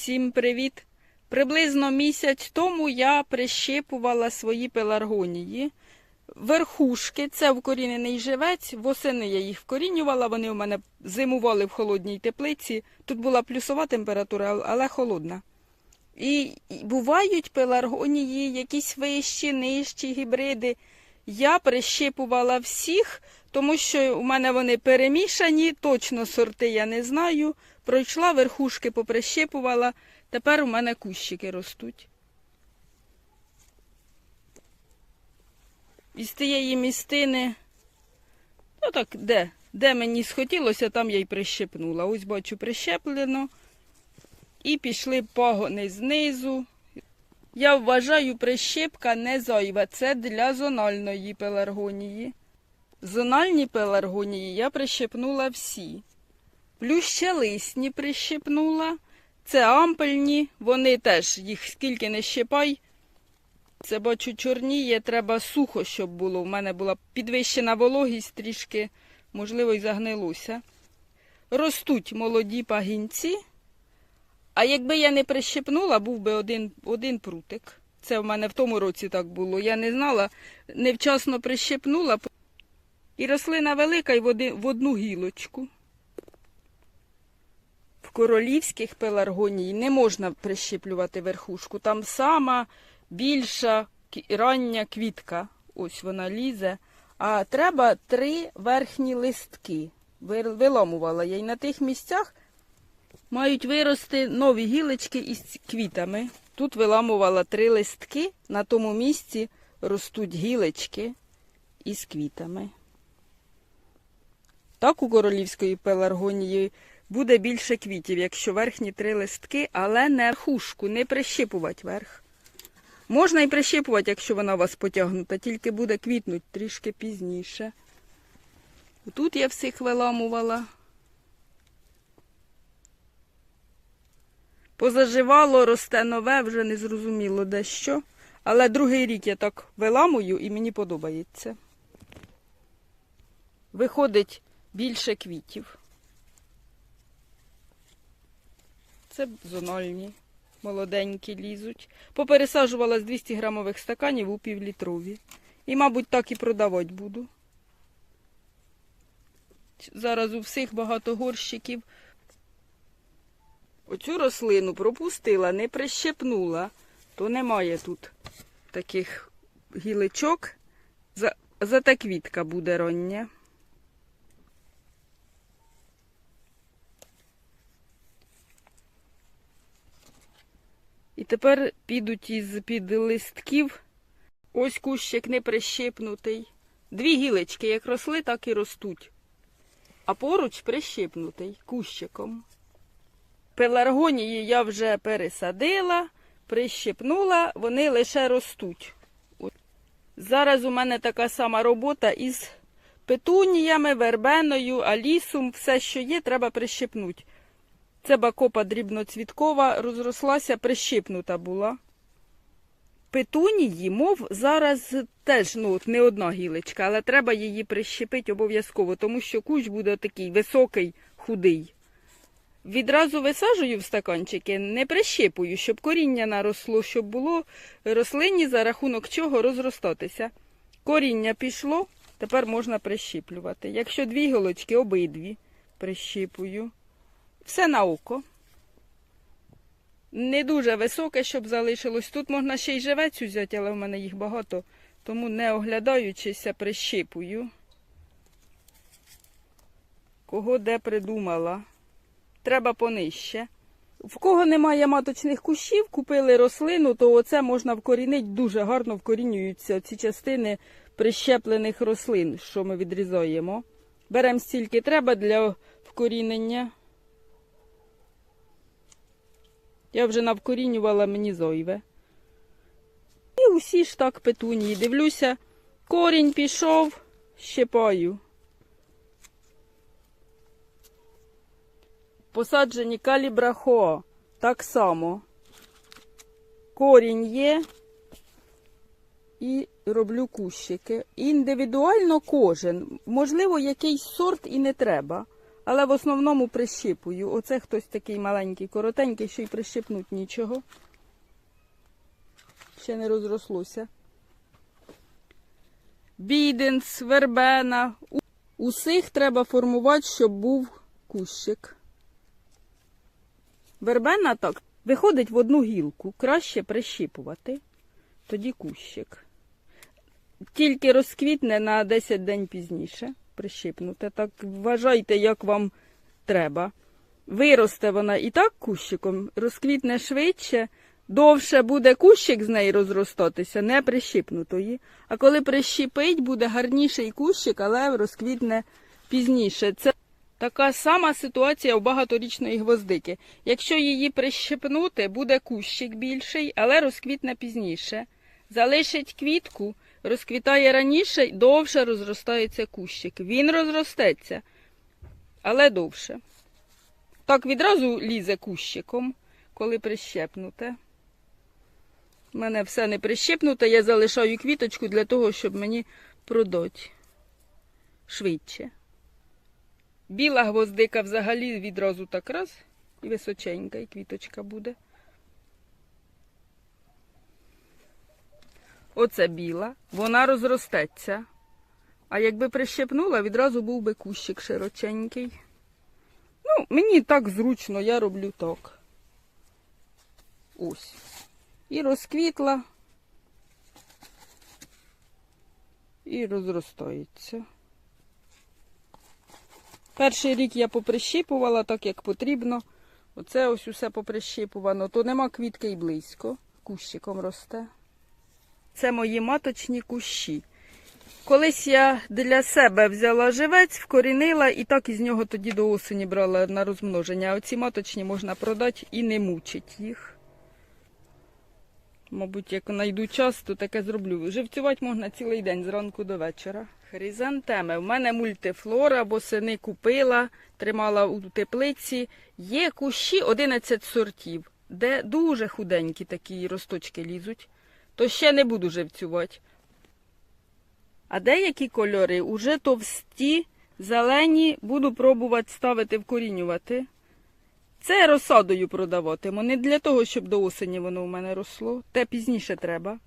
Всім привіт! Приблизно місяць тому я прищипувала свої пеларгонії. Верхушки, це вкорінений живець. Восени я їх вкорінювала. Вони у мене зимували в холодній теплиці. Тут була плюсова температура, але холодна. І бувають пеларгонії, якісь вищі, нижчі гібриди. Я прищипувала всіх, тому що у мене вони перемішані, точно сорти я не знаю. Пройшла, верхушки поприщипувала, тепер у мене кущики ростуть. Із тієї містини, ну так, де? Де мені схотілося, там я й прищепнула. Ось бачу, прищеплено. І пішли пагони знизу. Я вважаю, прищепка не зайва. Це для зональної пеларгонії. Зональні пеларгонії я прищепнула всі. Плющелисні прищепнула. Це ампельні, вони теж, їх скільки не щепай. Це бачу чорніє, треба сухо, щоб було. У мене була підвищена вологість трішки, можливо, й загнилося. Ростуть молоді пагінці. А якби я не прищепнула, був би один, один прутик. Це в мене в тому році так було. Я не знала, невчасно прищепнула. І рослина велика і в, одну гілочку. В королівських пеларгоній не можна прищеплювати верхушку. Там сама більша рання квітка. Ось вона лізе. А треба три верхні листки. Виламувала я. І на тих місцях мають вирости нові гілочки із квітами. Тут виламувала три листки, на тому місці ростуть гілочки із квітами. Так у королівської пеларгонії буде більше квітів, якщо верхні три листки, але не верхушку, не прищипувати верх. Можна і прищипувати, якщо вона у вас потягнута, тільки буде квітнути трішки пізніше. Тут я всіх виламувала. Позаживало, росте нове, вже не зрозуміло де. Але другий рік я так виламую і мені подобається. Виходить більше квітів. Це зональні, молоденькі лізуть. Попересаджувала з 200 грамових стаканів у півлітрові. І, мабуть, так і продавати буду. Зараз у всіх багато горщиків. Оцю рослину пропустила, не прищепнула, то немає тут таких гілочок. За, зате квітка буде рання. Тепер підуть із під листків. Ось кущик не прищипнутий. Дві гілочки як росли, так і ростуть. А поруч прищипнутий кущиком. Пеларгонії я вже пересадила, прищипнула, вони лише ростуть. Зараз у мене така сама робота із петуніями, вербеною, алісом, все, що є, треба прищипнути. Це бакопа дрібноцвіткова, розрослася, прищипнута була. Петунії, мов, зараз теж ну, от не одна гілочка, але треба її прищепити обов'язково, тому що кущ буде такий високий, худий. Відразу висаджую в стаканчики, не прищипую, щоб коріння наросло, щоб було рослині за рахунок чого розростатися. Коріння пішло, тепер можна прищіплювати. Якщо дві гілочки, обидві прищіпую. Все на око. Не дуже високе, щоб залишилось. Тут можна ще й живець взяти, але в мене їх багато, тому не оглядаючися, прищипую. Кого де придумала. Треба понижче. В кого немає маточних кущів, купили рослину, то оце можна вкорінити, дуже гарно вкорінюються ці частини прищеплених рослин, що ми відрізаємо. Беремо стільки треба для вкорінення. Я вже навкорінювала мені зойве. І усі ж так петунії. Дивлюся, корінь пішов, щепаю. Посаджені калібрахо так само. Корінь є і роблю кущики. Індивідуально кожен. Можливо, якийсь сорт і не треба. Але в основному прищипую. Оце хтось такий маленький, коротенький, що й прищипнуть нічого. Ще не розрослося. Біденс, вербена. Усіх треба формувати, щоб був кущик. Вербена так виходить в одну гілку. Краще прищіпувати. Тоді кущик. Тільки розквітне на 10 день пізніше. Прищипнуте. Так вважайте, як вам треба. Виросте вона і так кущиком, розквітне швидше, довше буде кущик з неї розростатися, не прищипнутої. А коли прищипить, буде гарніший кущик, але розквітне пізніше. Це така сама ситуація у багаторічної гвоздики. Якщо її прищипнути, буде кущик більший, але розквітне пізніше. Залишить квітку, розквітає раніше, довше розростається кущик. Він розростеться, але довше. Так відразу лізе кущиком, коли прищепнуте. У мене все не прищепнуте, я залишаю квіточку для того, щоб мені продати швидше. Біла гвоздика взагалі відразу так раз і височенька, і квіточка буде. Оце біла, вона розростеться. А якби прищепнула, відразу був би кущик широченький. Ну, мені так зручно, я роблю так. Ось. І розквітла. І розростається. Перший рік я поприщіпувала так, як потрібно. Оце ось усе поприщіпувано. То нема квітки й близько. Кущиком росте. Це мої маточні кущі. Колись я для себе взяла живець, вкорінила і так із нього тоді до осені брала на розмноження. А оці маточні можна продати і не мучить їх. Мабуть, як знайду час, то таке зроблю. Живцювати можна цілий день зранку до вечора. Хризантеми. В мене мультифлора, бо сини купила, тримала у теплиці. Є кущі 11 сортів, де дуже худенькі такі росточки лізуть. То ще не буду живцювати. А деякі кольори уже товсті, зелені, буду пробувати ставити вкорінювати. Це розсадою продаватиму. Не для того, щоб до осені воно у мене росло. Те пізніше треба.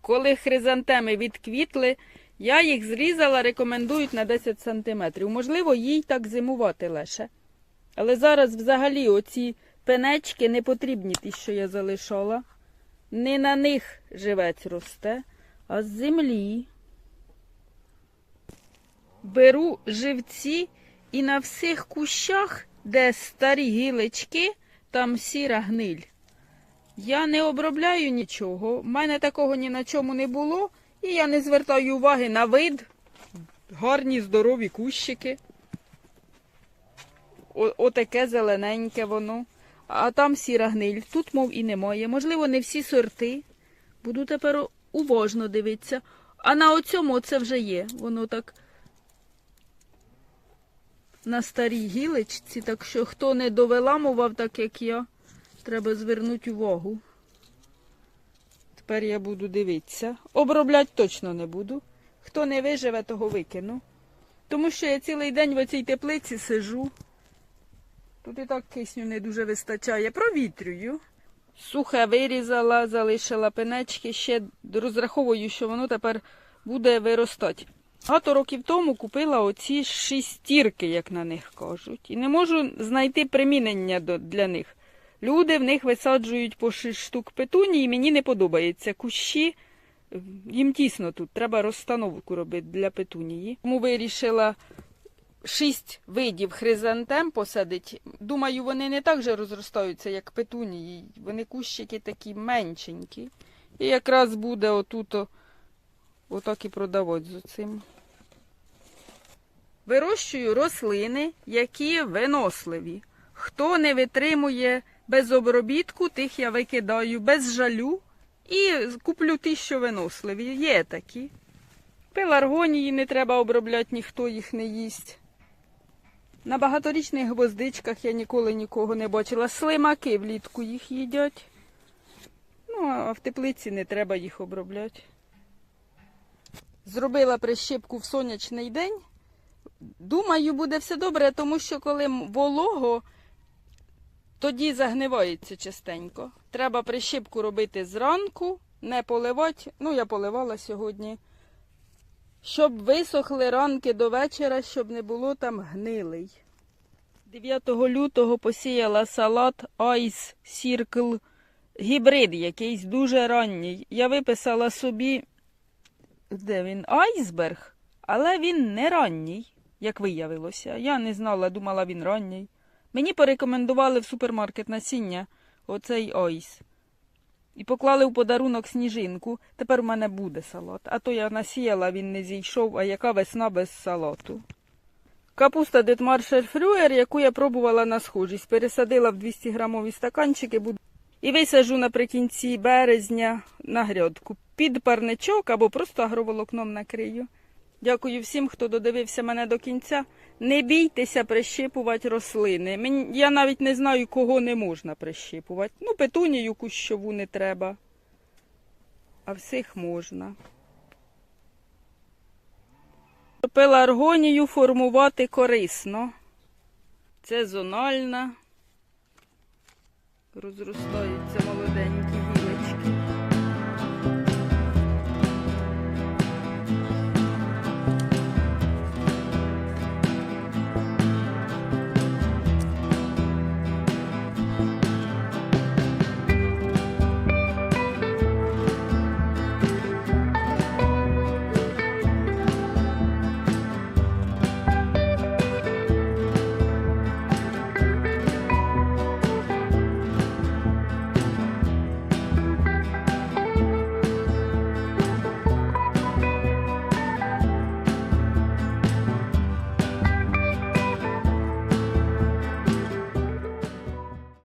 Коли хризантеми відквітли, я їх зрізала, рекомендують на 10 см. Можливо, їй так зимувати лише. Але зараз взагалі оці пенечки не потрібні, ті, що я залишала. Не на них живець росте, а з землі. Беру живці і на всіх кущах, де старі гілочки, там сіра гниль. Я не обробляю нічого, в мене такого ні на чому не було, і я не звертаю уваги на вид. Гарні, здорові кущики. О- Отаке зелененьке воно. А там сіра гниль. Тут, мов, і немає. Можливо, не всі сорти. Буду тепер уважно дивитися. А на оцьому це вже є. Воно так на старій гілочці, так що хто не довиламував, так як я, треба звернути увагу. Тепер я буду дивитися. Обробляти точно не буду. Хто не виживе, того викину. Тому що я цілий день в оцій теплиці сижу. Тут і так кисню не дуже вистачає. Провітрюю. Сухе вирізала, залишила пенечки, ще розраховую, що воно тепер буде виростати. Багато років тому купила оці шістірки, як на них кажуть, і не можу знайти примінення для них. Люди в них висаджують по шість штук петуній, і мені не подобається. Кущі е, їм тісно тут, треба розстановку робити для петунії. Тому вирішила шість видів хризантем посадити. Думаю, вони не так же розростаються, як петунії. Вони кущики такі меншенькі. І якраз буде отут отак і продавати з цим. Вирощую рослини, які виносливі. Хто не витримує без обробітку, тих я викидаю без жалю і куплю ті, що виносливі. Є такі. Пеларгонії не треба обробляти, ніхто їх не їсть. На багаторічних гвоздичках я ніколи нікого не бачила. Слимаки влітку їх їдять. Ну, а в теплиці не треба їх обробляти. Зробила прищепку в сонячний день. Думаю, буде все добре, тому що коли волого, тоді загнивається частенько. Треба прищипку робити зранку, не поливати. Ну, я поливала сьогодні. Щоб висохли ранки до вечора, щоб не було там гнилий. 9 лютого посіяла салат Ice Circle гібрид, якийсь дуже ранній. Я виписала собі, де він, айсберг, але він не ранній, як виявилося. Я не знала, думала, він ранній. Мені порекомендували в супермаркет насіння оцей айс. І поклали в подарунок сніжинку. Тепер у мене буде салат. А то я насіяла, він не зійшов, а яка весна без салату. Капуста Детмаршер Фрюер, яку я пробувала на схожість, пересадила в 200 грамові стаканчики і висаджу наприкінці березня на грядку. Під парничок або просто агроволокном накрию. Дякую всім, хто додивився мене до кінця. Не бійтеся прищипувати рослини. Я навіть не знаю, кого не можна прищипувати. Ну, петунію кущову не треба. А всіх можна. Пеларгонію формувати корисно. Це зональна. Розростаються молоденькі гілочки.